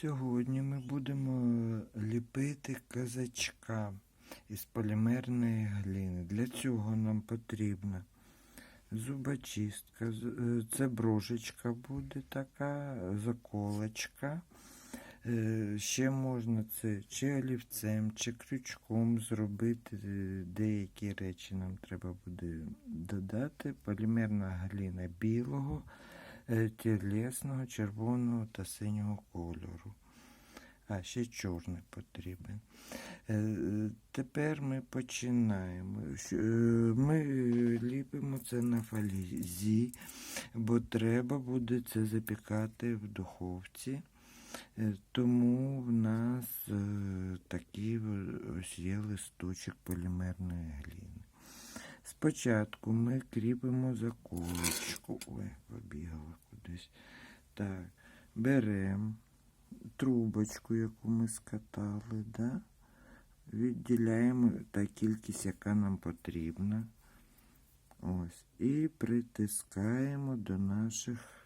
Сьогодні ми будемо ліпити казачка із полімерної глини. Для цього нам потрібна зубочистка, е, це брожечка буде така, заколочка. Е, Ще можна це чи олівцем, чи крючком зробити. Е, Деякі речі нам треба буде додати. Полімерна глина білого, е, тілесного, червоного та синього кольору. А ще чорний потрібен. Е, е, Тепер ми починаємо. Е, Ми ліпимо це на фалізі, бо треба буде це запікати в духовці. Е, Тому в нас е, такий ось є листочок полімерної глини. Спочатку ми кріпимо заколочку. Ой, побігала кудись. Так, беремо трубочку, яку ми скатали, да? відділяємо та кількість, яка нам потрібна. Ось. І притискаємо до наших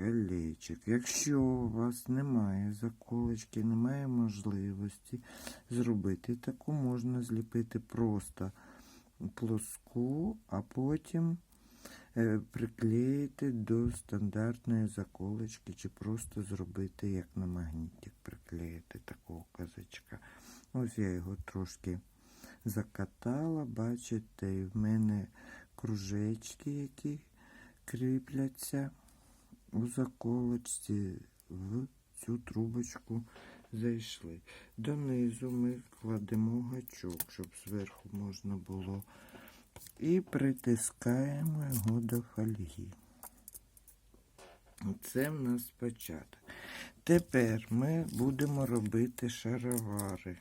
колечок. Якщо у вас немає заколочки, немає можливості зробити таку, можна зліпити просто плоску, а потім е, приклеїти до стандартної заколочки, чи просто зробити, як на магнітик, приклеїти такого казачка. Ось я його трошки закатала, бачите, в мене кружечки, які кріпляться у заколочці в цю трубочку зайшли. Донизу ми кладемо гачок, щоб зверху можна було. І притискаємо його до фольги. Це в нас початок. Тепер ми будемо робити шаровари.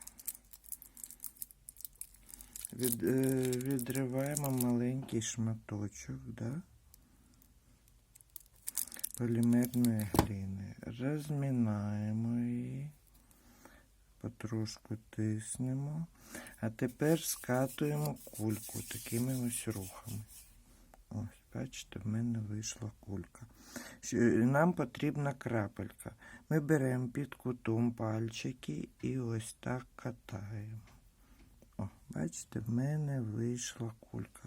Від, е, відриваємо маленький шматочок, да? Полімерної глини. Розмінаємо її, потрошку тиснемо. А тепер скатуємо кульку такими ось рухами. Ось, бачите, в мене вийшла кулька. Нам потрібна крапелька. Ми беремо під кутом пальчики і ось так катаємо. О, бачите, в мене вийшла кулька.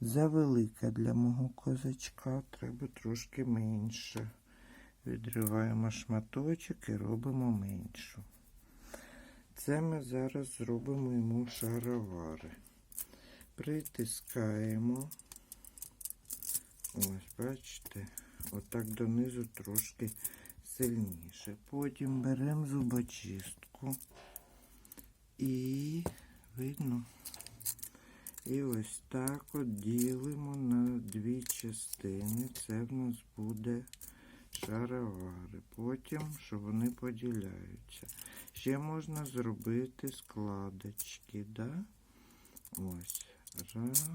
Завелика для мого козачка, треба трошки менше. Відриваємо шматочок і робимо меншу. Це ми зараз зробимо йому шаровари. Притискаємо. Ось, бачите, отак донизу трошки сильніше. Потім беремо зубочистку і видно. І ось так от ділимо на дві частини. Це в нас буде шаровари. Потім, що вони поділяються. Ще можна зробити складочки, да? Ось. Раз,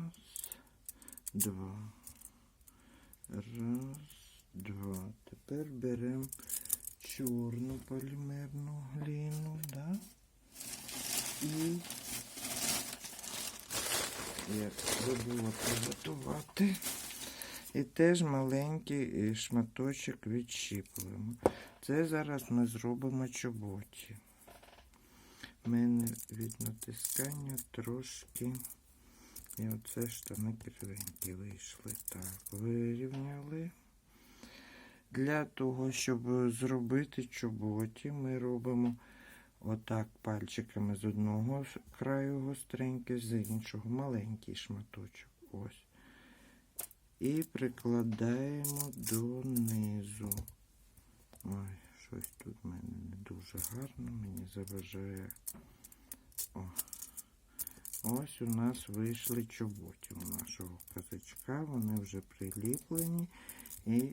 два. Раз, два. Тепер беремо чорну полімерну глину, да? І я забула приготувати. І теж маленький е, шматочок відщіпуємо. Це зараз ми зробимо чоботі. У мене від натискання трошки. І оце штани кривенькі вийшли. Так, вирівняли. Для того, щоб зробити чоботі, ми робимо отак пальчиками з одного краю гостренький, з іншого маленький шматочок. Ось. І прикладаємо донизу. Ой, щось тут в мене не дуже гарно, мені заважає. О. Ось у нас вийшли чоботі у нашого казачка. Вони вже приліплені і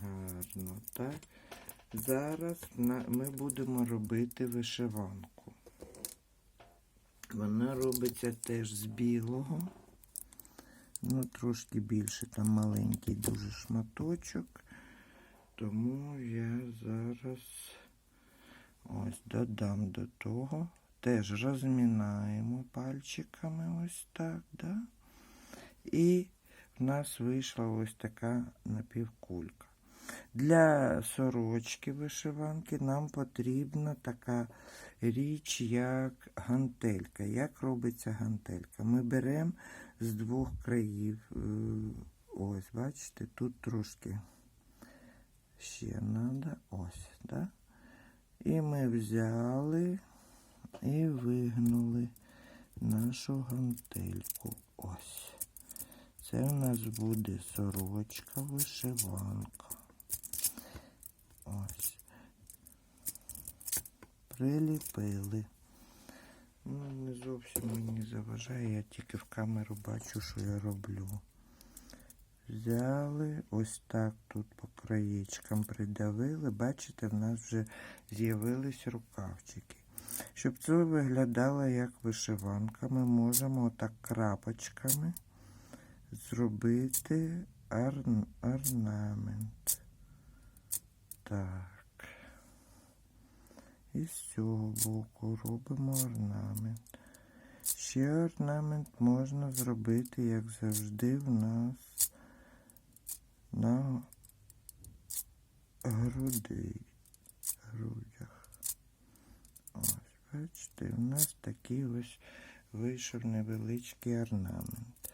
гарно, так. Зараз ми будемо робити вишиванку. Вона робиться теж з білого. Ну, трошки більше, там маленький дуже шматочок. Тому я зараз ось додам до того. Теж розмінаємо пальчиками ось так, да? І в нас вийшла ось така напівкулька. Для сорочки вишиванки нам потрібна така річ, як гантелька. Як робиться гантелька? Ми беремо з двох країв. е, Ось, бачите, тут трошки ще треба. Ось, да? І ми взяли і вигнули нашу гантельку. Ось. Це у нас буде сорочка, вишиванка. Приліпили. Ну, не зовсім мені заважає, я тільки в камеру бачу, що я роблю. Взяли, ось так тут по краєчкам придавили. Бачите, в нас вже з'явились рукавчики. Щоб це виглядало як вишиванка, ми можемо отак крапочками зробити орнамент. Так. І з цього боку робимо орнамент. Ще орнамент можна зробити, як завжди, в нас на груди, грудях. Ось, бачите, у нас такий ось вийшов невеличкий орнамент.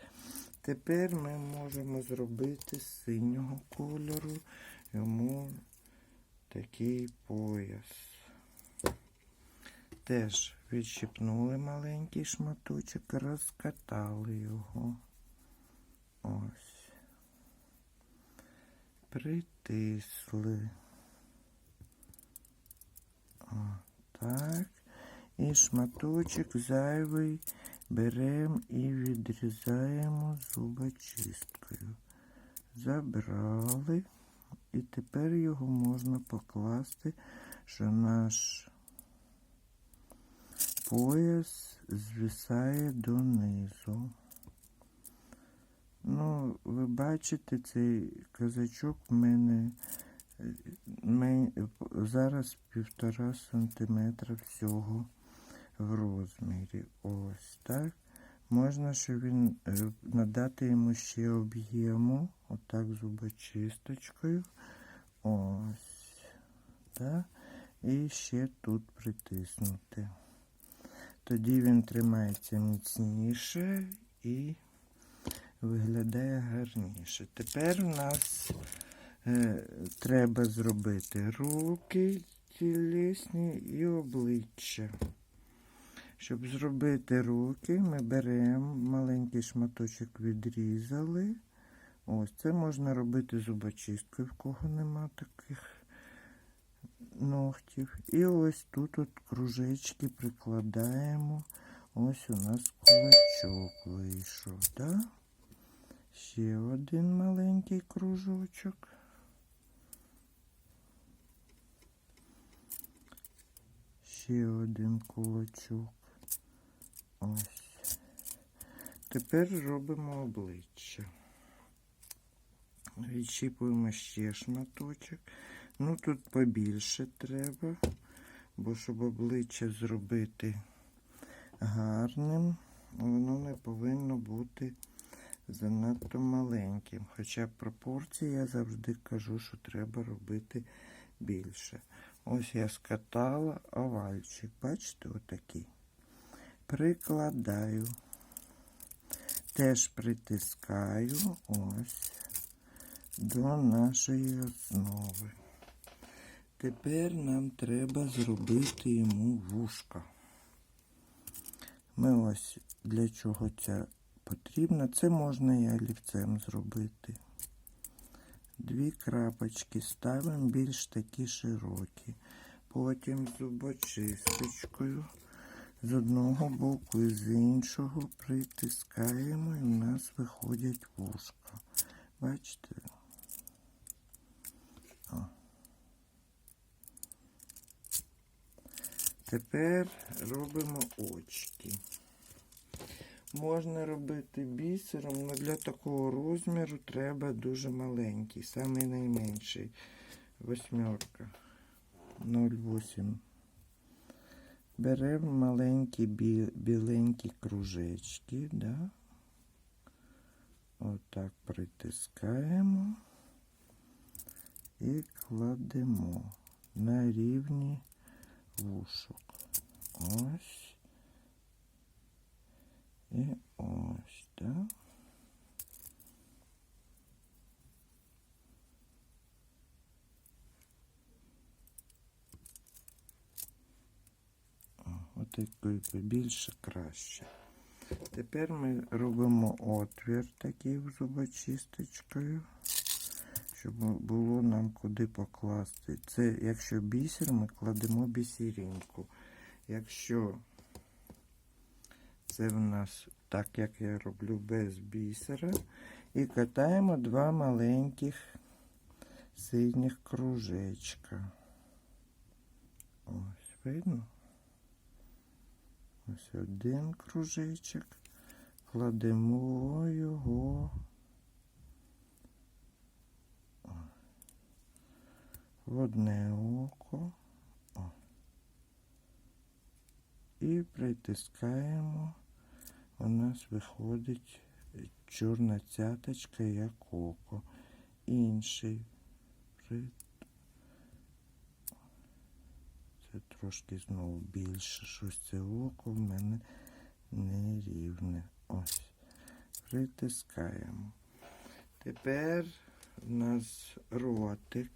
Тепер ми можемо зробити з синього кольору йому такий пояс. Теж відщипнули маленький шматочок, розкатали його. Ось. Притисли. О, так. І шматочок зайвий беремо і відрізаємо зубочисткою. Забрали. І тепер його можна покласти, що наш пояс звисає донизу. Ну, ви бачите, цей казачок в мене мен- зараз півтора сантиметра всього в розмірі. Ось так. Можна, щоб він е, надати йому ще об'єму, отак зубочисточкою. Ось. Так. І ще тут притиснути. Тоді він тримається міцніше і виглядає гарніше. Тепер у нас е, треба зробити руки тілесні і обличчя. Щоб зробити руки, ми беремо маленький шматочок відрізали. Ось це можна робити зубочисткою, в кого нема таких ногтів. І ось тут от кружечки прикладаємо. Ось у нас кулачок вийшов. Да? Ще один маленький кружочок. Ще один кулачок. Ось. Тепер робимо обличчя. Відщіпуємо ще шматочок. Ну, тут побільше треба, бо щоб обличчя зробити гарним, воно не повинно бути занадто маленьким. Хоча пропорції я завжди кажу, що треба робити більше. Ось я скатала овальчик. Бачите, отакий. Прикладаю. Теж притискаю ось до нашої основи. Тепер нам треба зробити йому вушка. Ми ось для чого це потрібно. Це можна і олівцем зробити. Дві крапочки ставимо більш такі широкі. Потім зубочисточкою з одного боку і з іншого притискаємо і в нас виходять вушка. Бачите? Тепер робимо очки. Можна робити бісером, але для такого розміру треба дуже маленький, самий найменший. Восьмерка 0,8. Беремо маленькі бі- біленькі кружечки, да? Отак притискаємо. І кладемо на рівні вушок. Ось. І ось, так. От якби побільше краще. Тепер ми робимо отвір такий зубочисточкою, щоб було нам куди покласти. Це якщо бісер, ми кладемо бісеринку. Якщо це в нас так, як я роблю без бісера, і катаємо два маленьких синіх кружечка. Ось, видно? Ось один кружечок. Кладемо його в одне око. О. І притискаємо. У нас виходить чорна цяточка, як око. Інший. Це трошки знову більше. Щось це око в мене не рівне. Ось. Притискаємо. Тепер у нас ротик.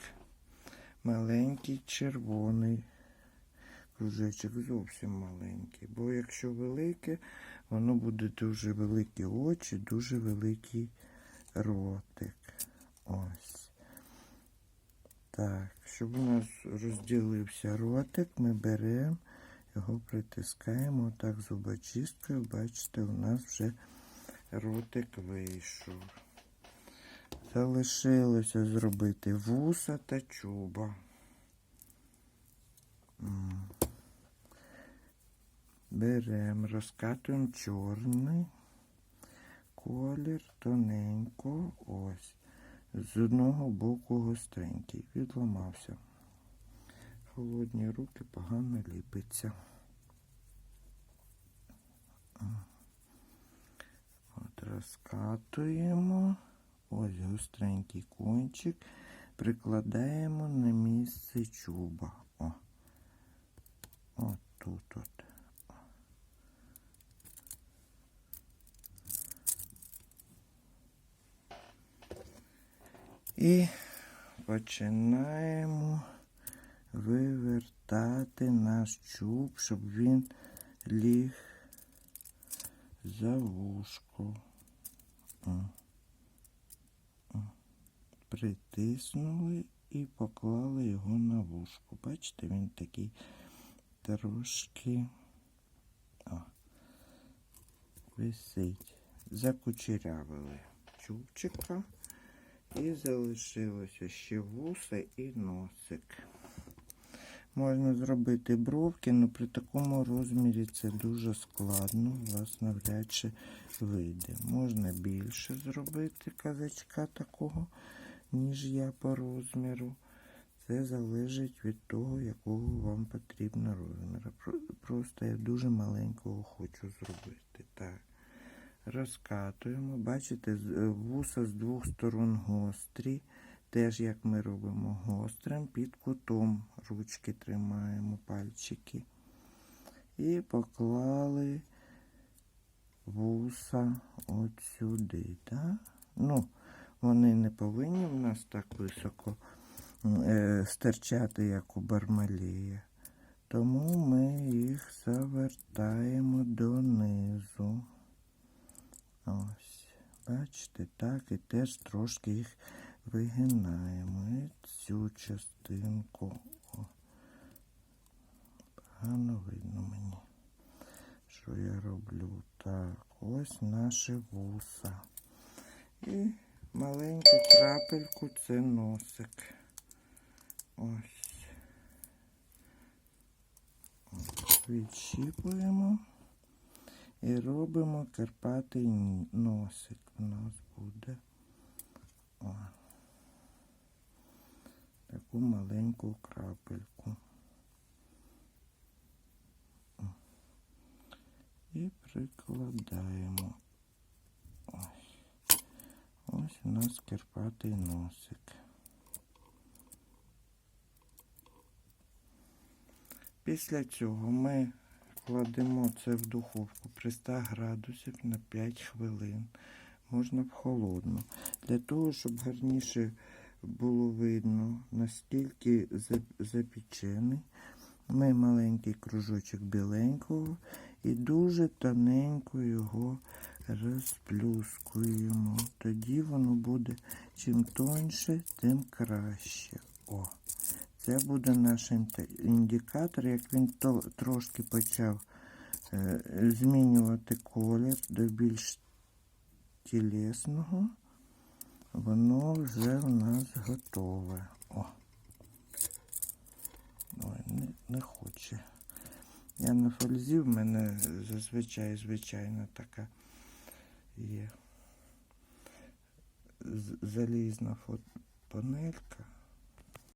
Маленький червоний кружечок, зовсім маленький. Бо якщо велике, воно буде дуже великі очі, дуже великий ротик. Ось. Так, щоб у нас розділився ротик, ми беремо, його притискаємо так зубочисткою. Бачите, у нас вже ротик вийшов. Залишилося зробити вуса та чуба. Беремо, розкатуємо чорний колір тоненько. Ось. З одного боку гостренький. Відламався. Холодні руки погано ліпиться. От розкатуємо. Ось гостренький кончик. Прикладаємо на місце чуба. О. От тут от. І починаємо вивертати наш чуб, щоб він ліг за вушко. О. Притиснули і поклали його на вушко. Бачите, він такий трошки о, висить. Закучерявили чубчика. І залишилося ще вуса і носик. Можна зробити бровки, але при такому розмірі це дуже складно, у вас навряд чи вийде. Можна більше зробити казачка такого, ніж я по розміру. Це залежить від того, якого вам потрібно розміру. Просто я дуже маленького хочу зробити. Так. Розкатуємо. Бачите, е, вуса з двох сторон гострі. Теж як ми робимо гострим, під кутом ручки тримаємо пальчики. І поклали вуса от сюди. Так? Ну, вони не повинні в нас так високо е, стирчати, як у бармалія. Тому ми їх завертаємо донизу. Ось, бачите, так, і теж трошки їх вигинаємо. І цю частинку. О, погано видно мені, що я роблю. Так, ось наші вуса. І маленьку крапельку це носик. Ось. Відщіпуємо. І робимо карпатий носик у нас буде. О. Таку маленьку крапельку. І прикладаємо. Ось у нас кирпатий носик. Після цього ми кладемо це в духовку при 100 градусів на 5 хвилин. Можна в холодну. Для того, щоб гарніше було видно, наскільки запічений, ми маленький кружочок біленького і дуже тоненько його розплюскуємо. Тоді воно буде чим тоньше, тим краще. О. Це буде наш індикатор, як він то, трошки почав е, змінювати колір до більш тілесного, воно вже в нас готове. О. Ой, не, не хоче. Я на фользі, в мене зазвичай звичайно така є залізна панелька.